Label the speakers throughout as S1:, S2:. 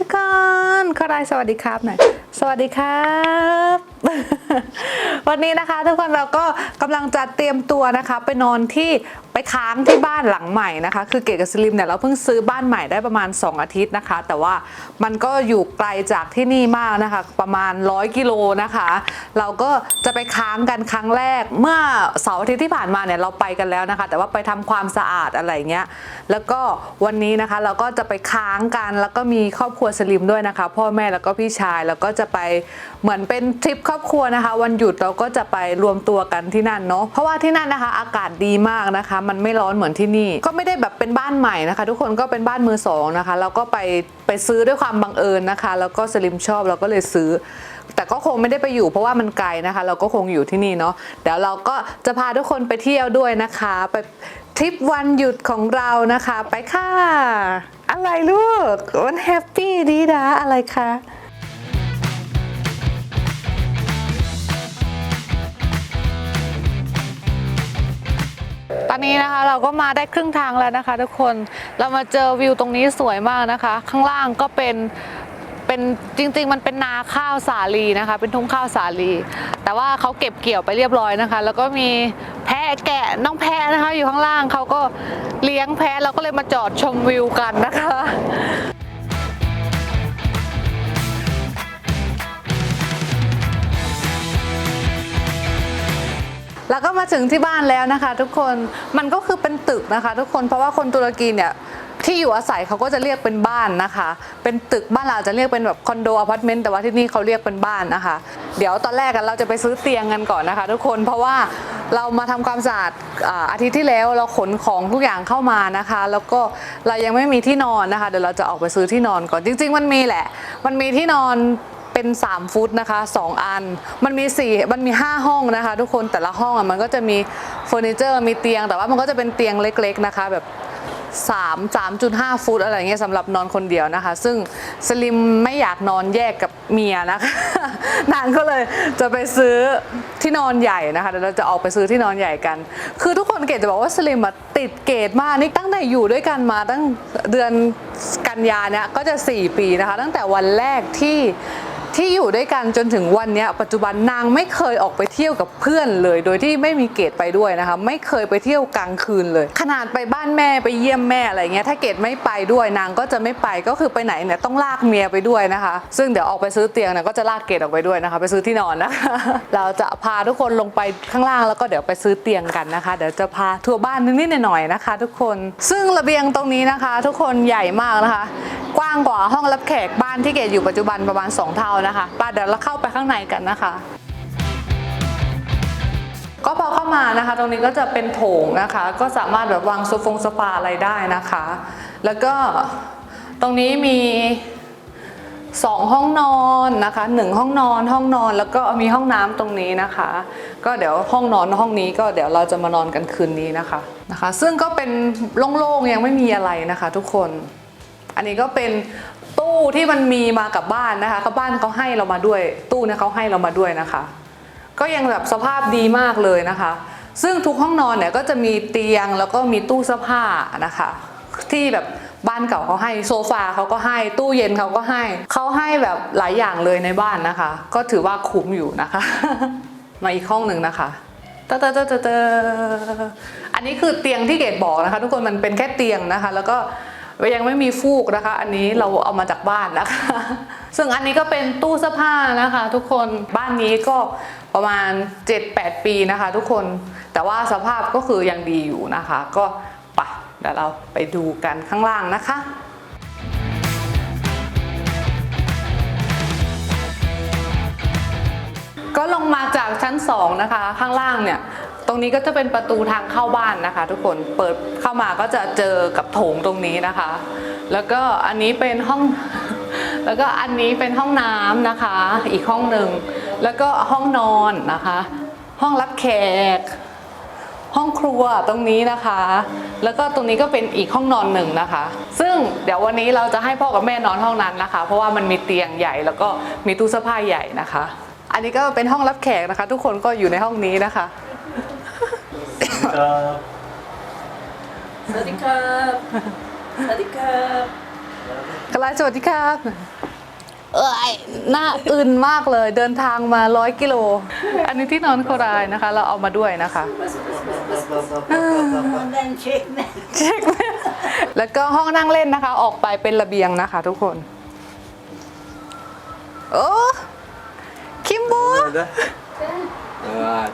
S1: ทุกคนขอรายสวัสดีครับหน่อย สวัสดีครับ วันนี้นะคะ ทุกคนเราก็กำลังจะเตรียมตัวนะคะ ไปนอนที่ไปค้างที่บ้านหลังใหม่นะคะ คือเกดกับสลิมเนี่ยเราเพิ่งซื้อบ้านใหม่ได้ประมาณ 2 อาทิตย์นะคะ แต่ว่ามันก็อยู่ไกลจากที่นี่มากนะคะ ประมาณ 100 กิโลนะคะ เราก็จะไปค้างกันครั้งแรก เมื่อเสาร์อาทิตย์ที่ผ่านมาเนี่ยเราไปกันแล้วนะคะ แต่ว่าไปทำความสะอาดอะไรเงี้ยแล้วก็วันนี้นะคะเราก็จะไปค้างกันแล้วก็มีครอบครัวสลิมด้วยนะคะ พ่อแม่แล้วก็พี่ชายแล้วก็จะไปเหมือนเป็นทริปครอบครัวนะคะวันหยุดเราก็จะไปรวมตัวกันที่นั่นเนาะเพราะว่าที่นั่นนะคะ อากาศดีมากนะคะ มันไม่ร้อนเหมือนที่นี่ ก็ไม่ได้แบบเป็นบ้านใหม่นะคะ ทุกคนก็เป็นบ้านมือสองนะคะเราก็ไปไปซื้อด้วยความบังเอิญนะคะ แล้วก็สลิมชอบเราก็เลยซื้อแต่ก็คงไม่ได้ไปอยู่เพราะว่ามันไกลนะคะ เราก็คงอยู่ที่นี่เนาะเดี๋ยวเราก็จะพาทุกคนไปเที่ยวด้วยนะคะ ไปทริปวันหยุดของเรานะคะ ไปค่ะ อะไรลูก มันแฮปปี้ดีดาอะไรคะ ตอนนี้นะคะเราก็มาได้ครึ่งทางแล้วนะคะ ทุกคนเรามาเจอวิวตรงนี้สวยมากนะคะ ข้างล่างก็เป็นเป็นจริง ๆ มันเป็นนาข้าวสาลีนะคะ เป็นทุ่งข้าวสาลี แต่ว่าเขาเก็บเกี่ยวไปเรียบร้อยนะคะ แล้วก็มีแพะแกะน้องแพะนะคะ อยู่ข้างล่างเขาก็เลี้ยงแพะเราก็เลยมาจอดชมวิวกันนะคะ แล้วก็มาถึงที่บ้านแล้วนะคะ ทุกคนมันก็คือเป็นตึกนะคะ ทุกคนเพราะว่าคนตุรกีเนี่ยที่อยู่อาศัยเขาก็จะเรียกเป็นบ้านนะคะ เป็นตึกบ้านเราจะเรียกเป็นแบบคอนโดอพาร์ตเมนต์แต่ว่าที่นี่เขาเรียกเป็นบ้านนะคะ เดี๋ยวตอนแรกกันเราจะไปซื้อเตียงกันก่อนนะคะ ทุกคนเพราะว่าเรามาทำความสะอาดอ่าอาทิตย์ที่แล้วเราขนของทุกอย่างเข้ามานะคะ แล้วก็เรายังไม่มีที่นอนนะคะ เดี๋ยวเราจะออกไปซื้อที่นอนก่อนจริง ๆ มันมีแหละ มันมีที่นอน เป็น 3 ฟุตนะคะ 2 อัน มันมี4มันมี 5 ห้องนะคะ ทุกคนแต่ละห้องอะมันก็จะมีเฟอร์นิเจอร์มีเตียง แต่ว่ามันก็จะเป็นเตียงเล็ก ๆนะคะ แบบ3 3.5 ฟุตอะไรเงี้ยสำหรับนอนคนเดียวนะคะ ซึ่งสลิมไม่อยากนอนแยกกับเมียนะคะนางก็เลยจะไปซื้อที่นอนใหญ่นะคะเดี๋ยวเราจะออกไปซื้อที่นอนใหญ่กัน คือทุกคนเกดจะบอกว่าสลิมอะติดเกดมากนี่ตั้งแต่อยู่ด้วยกันมาตั้งเดือนกันยาเนี่ยก็จะ 4 ปีนะคะ ตั้งแต่วันแรกที่ ที่อยู่ด้วยกันจนถึงวันนี้ปัจจุบันนางไม่เคยออกไปเที่ยวกับเพื่อนเลย โดยที่ไม่มีเกดไปด้วยนะคะไม่เคยไปเที่ยวกลางคืนเลย ขนาดไปบ้านแม่ไปเยี่ยมแม่อะไรเงี้ยถ้าเกดไม่ไปด้วยนางก็จะไม่ไปก็คือไปไหนเนี่ยต้องลากเมียไปด้วยนะคะ ซึ่งเดี๋ยวออกไปซื้อเตียงเนี่ยก็จะลากเกดออกไปด้วยนะคะ ไปซื้อที่นอนนะคะเราจะพาทุกคนลงไปข้างล่างแล้วก็เดี๋ยวไปซื้อเตียงกันนะคะ เดี๋ยวจะพาทัวร์บ้านนิดๆหน่อยๆนะคะ ทุกคน ซึ่งระเบียงตรงนี้นะคะ ทุกคนใหญ่มากนะคะ กว้างกว่าห้องรับแขกบ้านที่เกดอยู่ปัจจุบันประมาณ 2 เท่านะคะไป้าเดี๋ยวเราเข้าไปข้างในกันนะคะ ก็พอเข้ามานะคะ ตรงนี้ก็จะเป็นโถงนะคะ ก็สามารถแบบวางโซฟงโซฟาอะไรได้นะคะ แล้วก็ตรงนี้มีสองห้องนอนนะคะหนึ่งห้องนอนห้องนอนแล้วก็มีห้องน้ำตรงนี้นะคะ ก็เดี๋ยวห้องนอนห้องนี้ก็เดี๋ยวเราจะมานอนกันคืนนี้นะคะนะคะ ซึ่งก็เป็นโล่งๆยังไม่มีอะไรนะคะ ทุกคน อันนี้ก็เป็น ตู้ที่มันมีมากับบ้านนะคะเขาบ้านเขาให้เรามาด้วย ตู้เนี่ยเขาให้เรามาด้วยนะคะ ก็ยังแบบสภาพดีมากเลยนะคะ ซึ่งทุกห้องนอนเนี่ยก็จะมีเตียงแล้วก็มีตู้เสื้อผ้านะคะ ที่แบบบ้านเก่าเขาให้โซฟาเขาก็ให้ตู้เย็นเขาก็ให้เขาให้แบบหลายอย่างเลยในบ้านนะคะ ก็ถือว่าคุ้มอยู่นะคะ มาอีกห้องหนึ่งนะคะเตเตอเตอเตอเตออันนี้คือเตียงที่เกดบอกนะคะ ทุกคนมันเป็นแค่เตียงนะคะ แล้วก็ ยังไม่มีฟูกนะคะ อันนี้เราเอามาจากบ้านนะคะ ซึ่งอันนี้ก็เป็นตู้เสื้อผ้านะคะ ทุกคนบ้านนี้ก็ประมาณ 7-8 ปีนะคะ ทุกคนแต่ว่าสภาพก็คือยังดีอยู่นะคะ ก็ไปเดี๋ยวเราไปดูกันข้างล่างนะคะก็ลงมาจากชั้น 2 นะคะ ข้างล่างเนี่ย รงนี้ก็จะเป็นประตูทางเข้าบ้านนะคะ ทุกคนเปิดเข้ามาก็จะเจอกับโถงตรงนี้นะคะ แล้วก็อันนี้เป็นห้อง แล้วก็อันนี้เป็นห้องน้ำนะคะ อีกห้องหนึ่งแล้วก็ห้องนอนนะคะ ห้องรับแขก ห้องครัวตรงนี้นะคะ แล้วก็ตรงนี้ก็เป็นอีกห้องนอนหนึ่งนะคะ ซึ่งเดี๋ยววันนี้เราจะให้พ่อกับแม่นอนห้องนั้นนะคะ เพราะว่ามันมีเตียงใหญ่แล้วก็มีตู้เสื้อผ้าใหญ่นะคะ อันนี้ก็เป็นห้องรับแขกนะคะ ทุกคนก็อยู่ในห้องนี้นะคะ
S2: ครับ
S3: สวัสดีครับ สวัสดีครับ
S1: กลายสวัสดีครับ เอ้ยหน้าอื่นมากเลยเดินทางมาร้อยกิโล อันนี้ที่นอนโครายนะคะ เราเอามาด้วยนะคะ
S2: Ondan çekme.
S1: เช็คไหมแล้วก็ห้องนั่งเล่นนะคะ ออกไปเป็นระเบียงนะคะ ทุกคน โอ้คิมบู
S3: Nerede? Evet.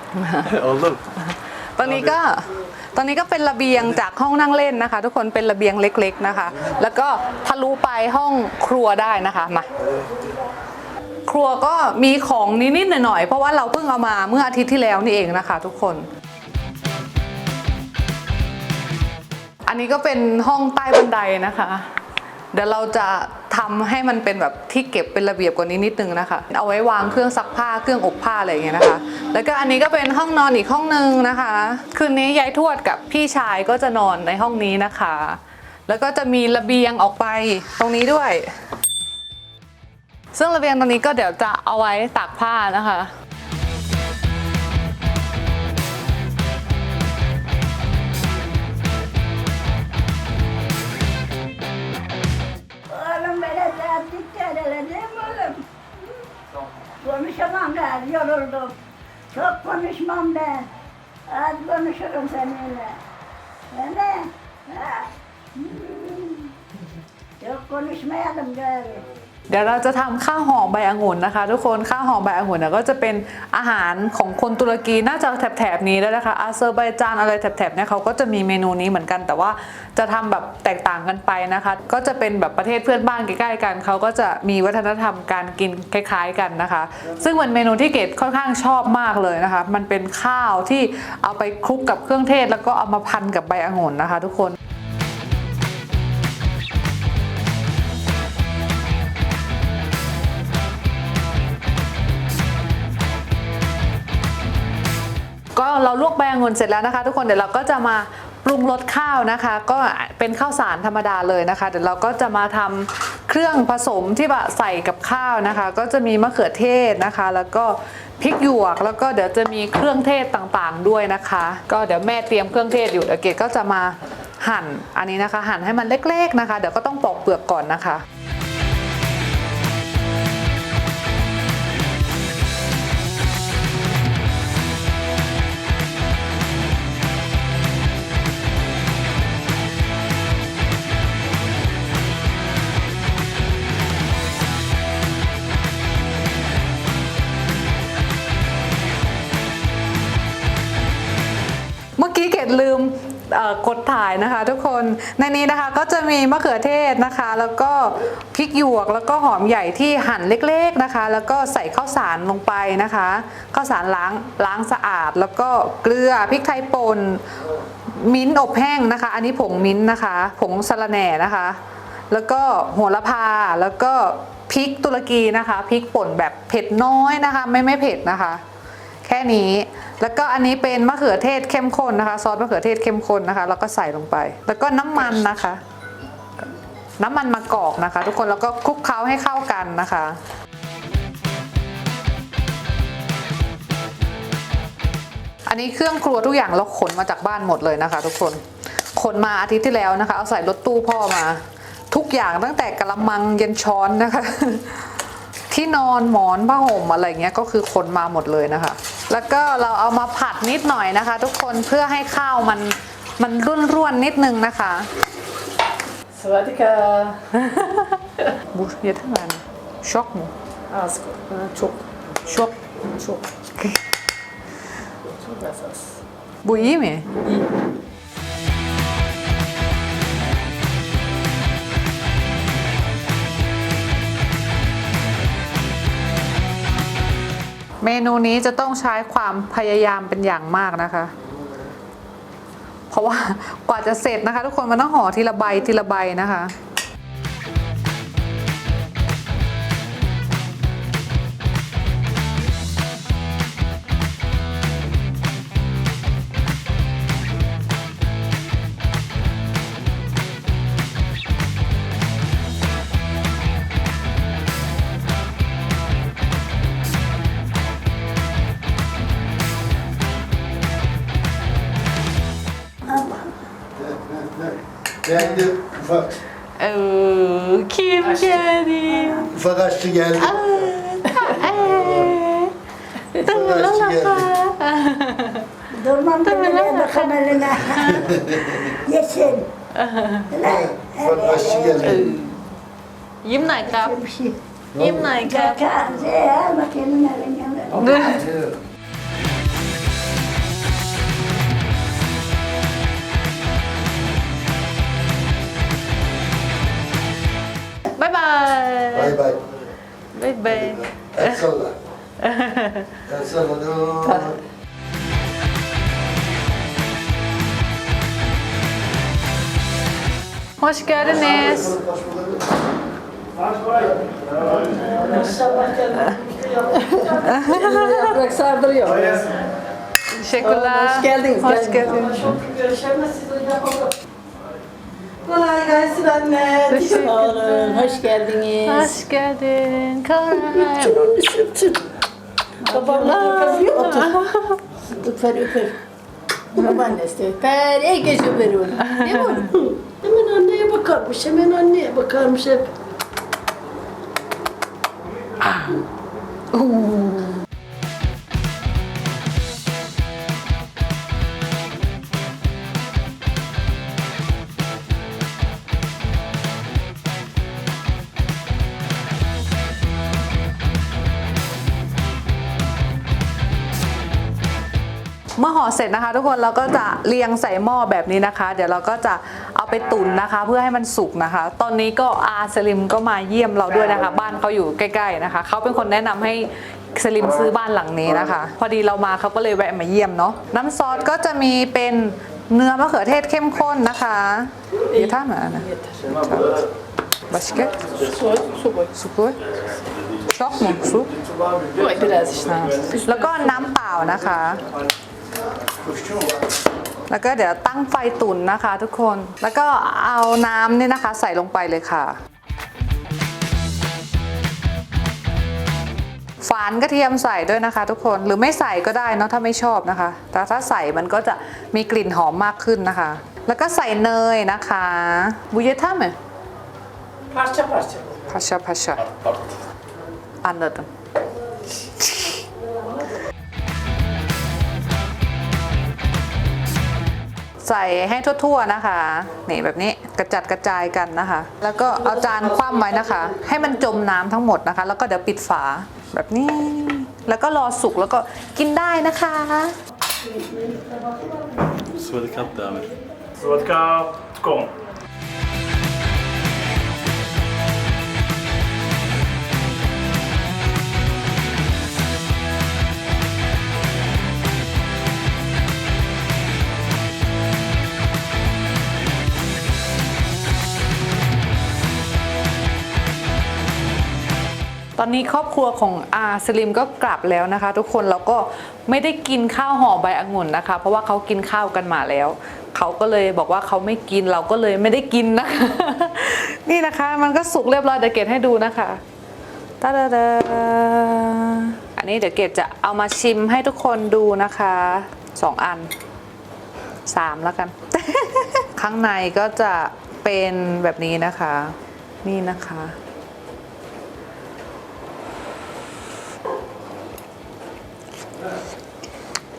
S3: Oğlum.
S1: ตอนนี้ก็ตอนนี้ก็เป็นระเบียงจากห้องนั่งเล่นนะคะ ทุกคนเป็นระเบียงเล็กๆนะคะ แล้วก็ทะลุไปห้องครัวได้นะคะมาครัวก็มีของนิดๆหน่อยๆเพราะว่าเราเพิ่งเอามาเมื่ออาทิตย์ที่แล้วนี่เองนะคะ ทุกคน อันนี้ก็เป็นห้องใต้บันไดนะคะเดี๋ยวเราจะทำให้มันเป็นแบบที่เก็บเป็นระเบียบกว่านี้นิดนึงนะคะ เอาไว้วางเครื่องซักผ้าเครื่องอบผ้าอะไรอย่างเงี้ยนะคะ แล้วก็อันนี้ก็เป็นห้องนอนอีกห้องนึงนะคะ คืนนี้ยายทวดกับพี่ชายก็จะนอนในห้องนี้นะคะ แล้วก็จะมีระเบียงออกไปตรงนี้ด้วย ซึ่งระเบียงตรงนี้ก็เดี๋ยวจะเอาไว้ตากผ้านะคะ
S2: Ben, yoruldum. Çok konuşmam ben. Az konuşurum seninle. Öyle. Ha. Hmm. Çok konuşmayalım gari.
S1: เดี๋ยวเราจะทำข้าวห่อใบองุ่นนะคะ ทุกคนข้าวห่อใบองุ่นก็จะเป็นอาหารของคนตุรกีน่าจะแถบๆนี้แล้วนะคะอาเซอร์ไบจานอะไรแถบๆเนี่ยเขาก็จะมีเมนูนี้เหมือนกัน แต่ว่าจะทำแบบแตกต่างกันไปนะคะ ก็จะเป็นแบบประเทศเพื่อนบ้านใกล้ๆกันเขาก็จะมีวัฒนธรรมการกินคล้ายๆกันนะคะ ซึ่งเป็นเมนูที่เกดค่อนข้างชอบมากเลยนะคะ มันเป็นข้าวที่เอาไปคลุกกับเครื่องเทศ แล้วก็เอามาพันกับใบองุ่นนะคะ ทุกคน ก็เราลวกใบองุ่นเสร็จแล้วนะคะ ทุกคนเดี๋ยวเราก็จะมาปรุงรสข้าวนะคะ ก็เป็นข้าวสารธรรมดาเลยนะคะ เดี๋ยวเราก็จะมาทำเครื่องผสมที่แบบใส่กับข้าวนะคะ ก็จะมีมะเขือเทศนะคะ แล้วก็พริกหยวก แล้วก็เดี๋ยวจะมีเครื่องเทศต่างๆด้วยนะคะ ก็เดี๋ยวแม่เตรียมเครื่องเทศอยู่เดี๋ยวเกดก็จะมาหั่นอันนี้นะคะ หั่นให้มันเล็ก ๆนะคะ เดี๋ยวก็ต้องปอกเปลือกก่อนนะคะ กดถ่ายนะคะ ทุกคนในนี้นะคะก็จะมีมะเขือเทศนะคะ แล้วก็พริกหยวกแล้วก็หอมใหญ่ที่หั่นเล็กๆนะคะ แล้วก็ใส่ข้าวสารลงไปนะคะข้าวสารล้างล้างสะอาด แล้วก็เกลือพริกไทยป่นมิ้นอบแห้งนะคะ อันนี้ผงมิ้นนะคะ ผงสะระแหน่นะคะ แล้วก็โหระพาแล้วก็พริกตุรกีนะคะพริกป่นแบบเผ็ดน้อยนะคะ ไม่ไม่เผ็ดนะคะ แค่นี้ แล้วก็อันนี้เป็นมะเขือเทศเข้มข้นนะคะ ซอสมะเขือเทศเข้มข้นนะคะ แล้วก็ใส่ลงไป แล้วก็น้ำมันนะคะ น้ำมันมะกอกนะคะ ทุกคนแล้วก็คลุกเคล้าให้เข้ากันนะคะอันนี้เครื่องครัวทุกอย่างเราขนมาจากบ้านหมดเลยนะคะ ทุกคน ขนมาอาทิตย์ที่แล้วนะคะ เอาใส่รถตู้พ่อมา ทุกอย่างตั้งแต่กระมังเย็นช้อนนะคะ ที่นอนหมอนผ้าห่มอะไรเงี้ยก็คือขนมาหมดเลยนะคะ แล้วก็เราเอามาผัดนิดหน่อยนะคะ ทุกคนเพื่อให้ข้าวมันมันร่วนๆนิดนึงนะคะ
S4: Svadika.
S1: บุเยทั้งนั้นช็อกหมู
S4: Az koy. Ha, çok
S1: ช็อก
S4: çok. Çok esas.
S1: บุยไหม เมนูนี้จะต้องใช้ความพยายามเป็นอย่างมากนะคะ เพราะว่ากว่าจะเสร็จนะคะ ทุกคนมันต้องห่อทีละใบทีละใบนะคะ
S5: Beğendim ufak.
S1: Oo, kim geldi?
S5: Ufak aşçı geldi. Ufak aşçı geldi.
S2: Durmam eline bakın eline. Yesin. Hele.
S5: Ufak aşçı geldi.
S1: ยิ้มหน่อยครับ
S2: Bir şey.
S1: ยิ้มหน่อยครับ
S2: Çaka, şey, al bakayım eline.
S1: บ๊ ายบาย
S5: Bay bay.
S1: บ๊ายบาย
S5: El salla. El salla. dur.
S1: Hoş geldiniz.
S4: Yaprak sardırıyor.
S1: Teşekkürler.
S4: Hoş geldiniz.
S1: Hoş geldiniz.
S4: Kolay gelsin anne.
S1: Teşekkür
S4: Sağ olun. Hoş geldiniz.
S1: Hoş geldin. Koray.
S4: Sürtün. Babamla öpüyor otur. Öper öper. Babaannesi öper. Herkes öper onu. Değil mi oğlum? Hemen anneye bakarmış. Hemen anneye bakarmış hep.
S1: เเสร็จนะคะ ทุกคนเราก็จะเรียงใส่หม้อแบบนี้นะคะ เดี๋ยวเราก็จะเอาไปตุ๋นนะคะ เพื่อให้มันสุกนะคะ ตอนนี้ก็อาสลิมก็มาเยี่ยมเราด้วยนะคะ บ้านเขาอยู่ใกล้ๆนะคะเขาเป็นคนแนะนำให้สลิมซื้อบ้านหลังนี้นะคะ พอดีเรามาเขาก็เลยแวะมาเยี่ยมเนาะน้ำซอสก็จะมีเป็นเนื้อมะเขือเทศเข้มข้นนะคะเดี๋ยวท่านมานะ Başka?
S4: Su, su koy.
S1: Su koy. Çok mu? Su?
S4: Koy biraz işte.
S1: แล้วก็น้ำเปล่านะคะ แล้วก็เดี๋ยวตั้งไฟตุ๋นนะคะทุกคน แล้วก็เอาน้ำเนี่ยนะคะใส่ลงไปเลยค่ะ ฝานกระเทียมใส่ด้วยนะคะ ทุกคน หรือไม่ใส่ก็ได้เนอะถ้าไม่ชอบนะคะ แต่ถ้าใส่มันก็จะมีกลิ่นหอมมากขึ้นนะคะ แล้วก็ใส่เนยนะคะบุยท่าไหม
S4: Parça parça.
S1: Paşa paşa. Anladım. ใส่ให้ทั่วๆนะคะ นี่แบบนี้กระจัดกระจายกันนะคะ แล้วก็เอาจานคว่ำไว้นะคะ ให้มันจมน้ำทั้งหมดนะคะ แล้วก็เดี๋ยวปิดฝาแบบนี้ แล้วก็รอสุกแล้วก็กินได้นะคะ
S6: สวัสดีครับดามิ
S7: สวัสดีครับทุกค
S1: ตอนนี้ครอบครัวของอาสลิมก็กลับแล้วนะคะ ทุกคนแล้วก็ไม่ได้กินข้าวห่อใบองุ่นนะคะ เพราะว่าเขากินข้าวกันมาแล้ว เขาก็เลยบอกว่าเขาไม่กินเราก็เลยไม่ได้กินนะคะ นี่นะคะ มันก็สุกเรียบร้อยเดี๋ยวเกดให้ดูนะคะตาดาดาอันนี้เดี๋ยวเกดจะเอามาชิมให้ทุกคนดูนะคะสองอันสามแล้วกัน ข้างในก็จะเป็นแบบนี้นะคะ นี่นะคะ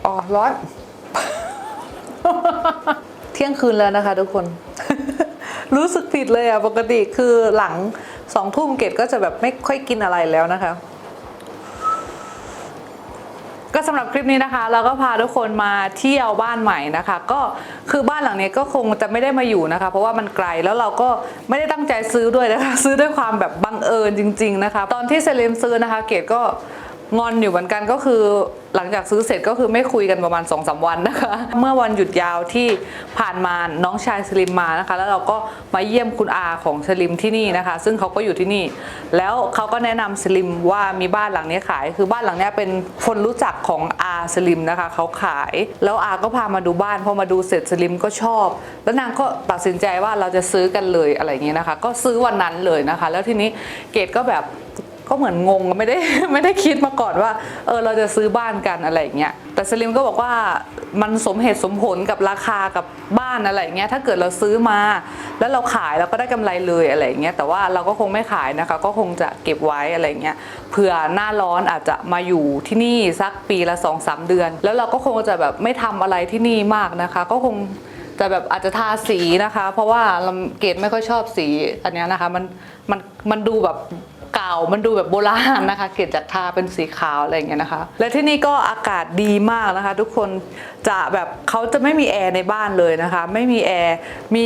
S1: อ๋อร้อน เที่ยงคืนแล้วนะคะทุกคน รู้สึกผิดเลยอะปกติคือหลังสองทุ่มเกดก็จะแบบไม่ค่อยกินอะไรแล้วนะคะ ก็สำหรับคลิปนี้นะคะ เราก็พาทุกคนมาเที่ยวบ้านใหม่นะคะ ก็คือบ้านหลังนี้ก็คงจะไม่ได้มาอยู่นะคะ เพราะว่ามันไกลแล้วเราก็ไม่ได้ตั้งใจซื้อด้วยนะคะ ซื้อด้วยความแบบบังเอิญจริง ๆ นะคะ ตอนที่เซเลมซื้อนะคะ เกดก็ งอนอยู่เหมือนกันก็คือหลังจากซื้อเสร็จก็คือไม่คุยกันประมาณ2อสวันนะคะ เมื่อวันหยุดยาวที่ผ่านมาน้องชายสลิมมานะคะ แล้วเราก็มาเยี่ยมคุณอาของสลิมที่นี่นะคะ ซึ่งเขาก็อยู่ที่นี่ แล้วเขาก็แนะนำสลิมว่ามีบ้านหลังนี้ขาย คือบ้านหลังนี้เป็นคนรู้จักของอาสลิมนะคะเขาขาย แล้วอาก็พามาดูบ้านพอมาดูเสร็จสลิมก็ชอบ แล้วนางก็ตัดสินใจว่าเราจะซื้อกันเลยอะไรอย่างนี้นะคะ ก็ซื้อวันนั้นเลยนะคะ แล้วทีนี้เกดก็แบบ ก็เหมือนงงไม่ได้ไม่ได้คิดมาก่อนว่าเออเราจะซื้อบ้านกันอะไรอย่างเงี้ยแต่สลิมก็บอกว่ามันสมเหตุสมผลกับราคากับบ้านอะไรอย่างเงี้ยถ้าเกิดเราซื้อมา แล้วเราขายเราก็ได้กำไรเลยอะไรอย่างเงี้ยแต่ว่าเราก็คงไม่ขายนะคะ ก็คงจะเก็บไว้อะไรอย่างเงี้ยเผื่อหน้าร้อนอาจจะมาอยู่ที่นี่สักปีละ2อสเดือน แล้วเราก็คงจะแบบไม่ทำอะไรที่นี่มากนะคะ ก็คงแต่แบบอาจจะทาสีนะคะ เพราะว่าเราเกดไม่ค่อยชอบสีอันเนี้ยนะคะมันมันมันดูแบบ เก่ามันดูแบบโบราณนะคะ เกดจะทาเป็นสีขาวอะไรอย่างเงี้ยนะคะ และที่นี่ก็อากาศดีมากนะคะ ทุกคนจะแบบเขาจะไม่มีแอร์ในบ้านเลยนะคะ ไม่มีแอร์มี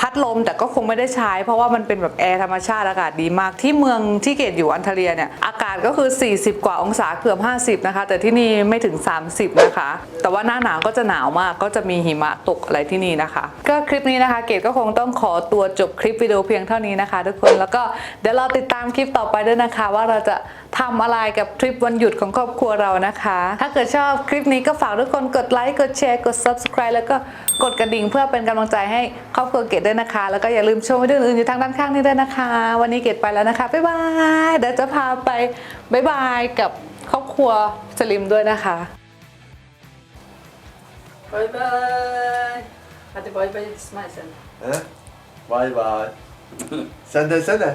S1: พัดลมแต่ก็คงไม่ได้ใช้ เพราะว่ามันเป็นแบบแอร์ธรรมชาติอากาศดีมากที่เมืองที่เกดอยู่อันทเลียเนี่ยอากาศก็คือ 40 กว่าองศาเกือบ 50 นะคะ แต่ที่นี่ไม่ถึง 30 นะคะ แต่ว่าหน้าหนาวก็จะหนาวมากก็จะมีหิมะตกอะไรที่นี่นะคะ ก็คลิปนี้นะคะ เกดก็คงต้องขอตัวจบคลิปวิดีโอเพียงเท่านี้นะคะ ทุกคนแล้วก็เดี๋ยวเราติดตามคลิปต่อไปด้วยนะคะ ว่าเราจะทำอะไรกับทริปวันหยุดของครอบครัวเรานะคะ ถ้าเกิดชอบคลิปนี้ก็ฝากทุกคนกดไลค์กดแชร์กด subscribe แล้วก็กดกระดิ่งเพื่อเป็นกำลังใจให้ครอบครัวเกดด้วยนะคะ แล้วก็อย่าลืมชมวิดีโออื่นๆอยู่ทางด้านข้างนี้ด้วยนะคะ วันนี้เกดไปแล้วนะคะบ๊ายบายเดี๋ยวจะพาไปบ๊ายบายกับครอบครัวสลิมด้วยนะคะ
S4: Bye bye. Hadi bay bay İsmail sen.
S3: Bye bye. Sen de sene.